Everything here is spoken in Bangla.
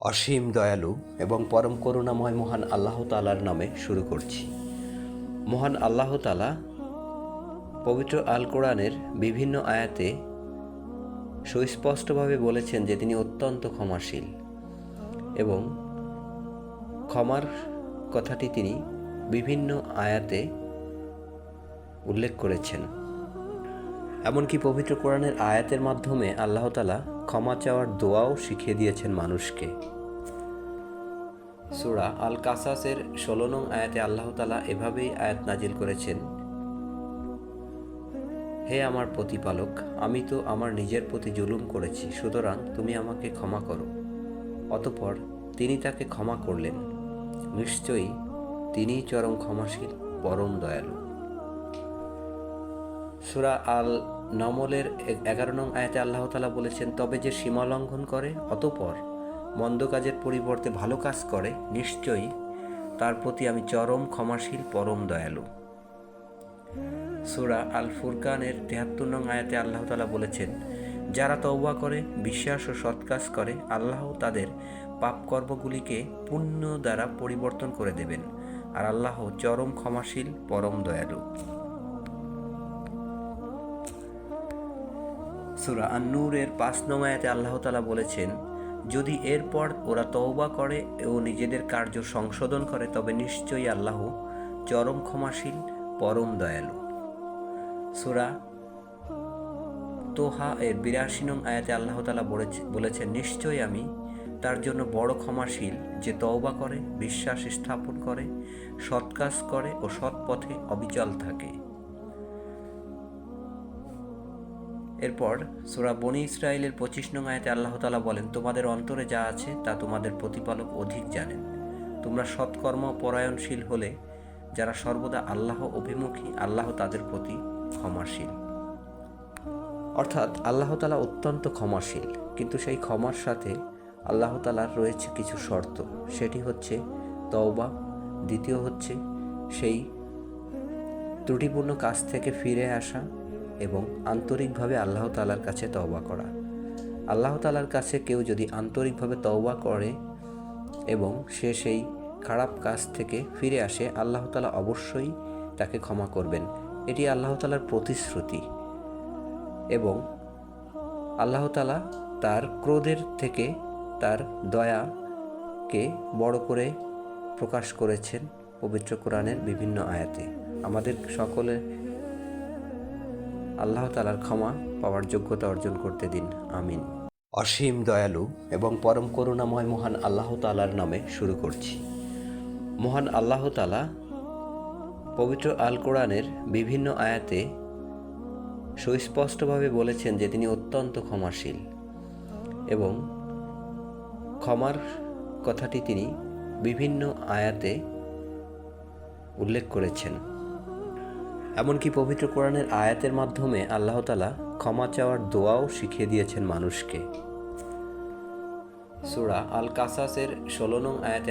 অসীম দয়ালু এবং পরম করুণাময় মহান আল্লাহ তালার নামে শুরু করছি। মহান আল্লাহ তালা পবিত্র আল কোরআনের বিভিন্ন আয়াতে সুস্পষ্টভাবে বলেছেন যে তিনি অত্যন্ত ক্ষমাশীল এবং ক্ষমার কথাটি তিনি বিভিন্ন আয়াতে উল্লেখ করেছেন। এমনকি পবিত্র কোরআনের আয়াতের মাধ্যমে আল্লাহ তালা ক্ষমা চাওয়ার দোয়াও শিখিয়ে দিয়েছেন মানুষকে। সুরা আল কাসাসের ষোলো নং আয়াতে আল্লাহ তালা এভাবেই আয়াত নাজিল করেছেন, হে আমার প্রতিপালক, আমি তো আমার নিজের প্রতি জুলুম করেছি, সুতরাং তুমি আমাকে ক্ষমা করো। অতপর তিনি তাকে ক্ষমা করলেন। নিশ্চয়ই তিনিই চরম ক্ষমাশীল, পরম দয়ালু। সুরা আল নমলের এগারো নং আয়াতে আল্লাহ তালা বলেছেন, তবে যে সীমা লঙ্ঘন করে, অতপর মন্দ কাজের পরিবর্তে ভালো কাজ করে, নিশ্চয়ই তার প্রতি আমি চরম ক্ষমাশীল, পরম দয়ালু। সুরা আল ফুরকানের তেহাত্তর নং আয়াতে আল্লাহ তালা বলেছেন, যারা তওবা করে, বিশ্বাস ও সৎ কাজ করে, আল্লাহ তাদের পাপকর্মগুলিকে পুণ্য দ্বারা পরিবর্তন করে দেবেন। আর আল্লাহ চরম ক্ষমাশীল, পরম দয়ালু। সুরা আন্নুরের পাঁচ নং আয়াতে আল্লাহ তালা বলেছেন, যদি এরপর ওরা তওবা করে ও নিজেদের কার্য সংশোধন করে, তবে নিশ্চয়ই আল্লাহ চরম ক্ষমাশীল, পরম দয়ালু। সুরা তোহা এর বিরাশি নং আয়াতে আল্লাহ তালা বলেছে- বলেছেন, নিশ্চয়ই আমি তার জন্য বড় ক্ষমাশীল, যে তওবা করে, বিশ্বাস স্থাপন করে, সৎ কাজ করে ও সৎ পথে অবিচল থাকে। এরপর সোরা বনি ইসরায়েলের পঁচিশ নং আয়াতে আল্লাহ তালা বলেন, তোমাদের অন্তরে যা আছে তা তোমাদের প্রতিপালক অধিক জানেন। তোমরা সৎকর্ম পরায়ণশীল হলে যারা সর্বদা আল্লাহ অভিমুখী, আল্লাহ তাদের প্রতি ক্ষমাশীল। অর্থাৎ আল্লাহ তালা অত্যন্ত ক্ষমাশীল, কিন্তু সেই ক্ষমার সাথে আল্লাহ তালার রয়েছে কিছু শর্ত। সেটি হচ্ছে তওবা, দ্বিতীয় হচ্ছে সেই ত্রুটিপূর্ণ কাজ থেকে ফিরে আসা এবং আন্তরিকভাবে আল্লাহ তালার কাছে তওবা করা। আল্লাহ তালার কাছে কেউ যদি আন্তরিকভাবে তওবা করে এবং সে সেই খারাপ কাজ থেকে ফিরে আসে, আল্লাহ তালা অবশ্যই তাকে ক্ষমা করবেন। এটি আল্লাহ তালার প্রতিশ্রুতি। এবং আল্লাহ তালা তার ক্রোধের থেকে তার দয়াকে বড় করে প্রকাশ করেছেন পবিত্র কোরআনের বিভিন্ন আয়াতে। আমাদের সকলে আল্লাহ তালার ক্ষমা পাওয়ার যোগ্যতা অর্জন করতে দিন। আমিন। অসীম দয়ালু এবং পরম করুণাময় মহান আল্লাহ তালার নামে শুরু করছি। মহান আল্লাহ তালা পবিত্র আল কোরআনের বিভিন্ন আয়াতে সুস্পষ্টভাবে বলেছেন যে তিনি অত্যন্ত ক্ষমাশীল এবং ক্ষমার কথাটি তিনি বিভিন্ন আয়াতে উল্লেখ করেছেন। এমনকি পবিত্র কোরআনের আয়াতের মাধ্যমে আল্লাহ তালা ক্ষমা চাওয়ার দোয়াও শিখিয়ে দিয়েছেন মানুষকে। সুরা আল কাসাসের ষোলো নং আয়াতে